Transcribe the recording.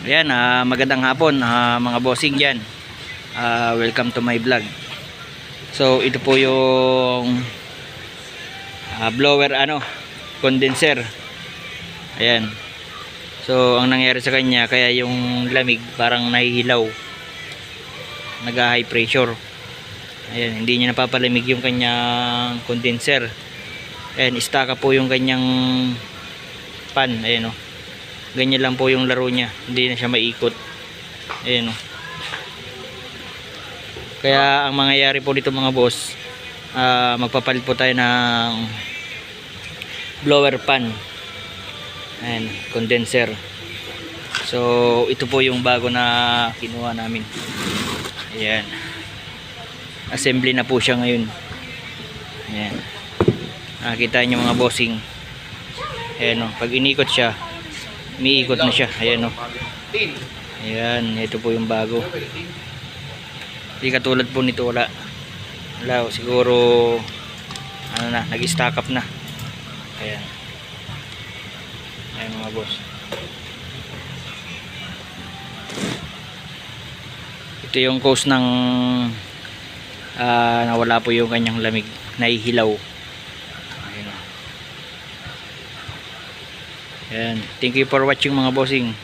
Ayan, ah, magandang hapon ah, mga bossing dyan. Ah, welcome to my vlog. So, ito po yung ah, blower ano, condenser. Ayan. So, ang nangyari sa kanya, kaya yung lamig parang nahihilaw. Nag-high pressure. Ayan, hindi niya napapalamig yung kanyang condenser. Ayan, istaka po yung kanyang pan. Ayan o. Ganyan lang po yung laro niya. Hindi na siya maikot. Ayan o. Kaya ang mangyayari po dito mga boss, ah, magpapalit po tayo ng blower pan. Ayan, condenser. So, ito po yung bago na kinuha namin. Ayan. Assembly na po siya ngayon. Ayan. Nakikita niyo mga bossing. Ayan o, pag inikot siya, umiikot na siya. Ayan o. Ayan, ito po yung bago. Hindi katulad po nito wala. Wala, o, siguro ano na, nag-stack up na. Ayan. Ayan mga boss. Ito yung cause ng ah, nawala po yung kanyang lamig. Nahihilaw. Ayan. o. Ayan. Thank you for watching mga bossing.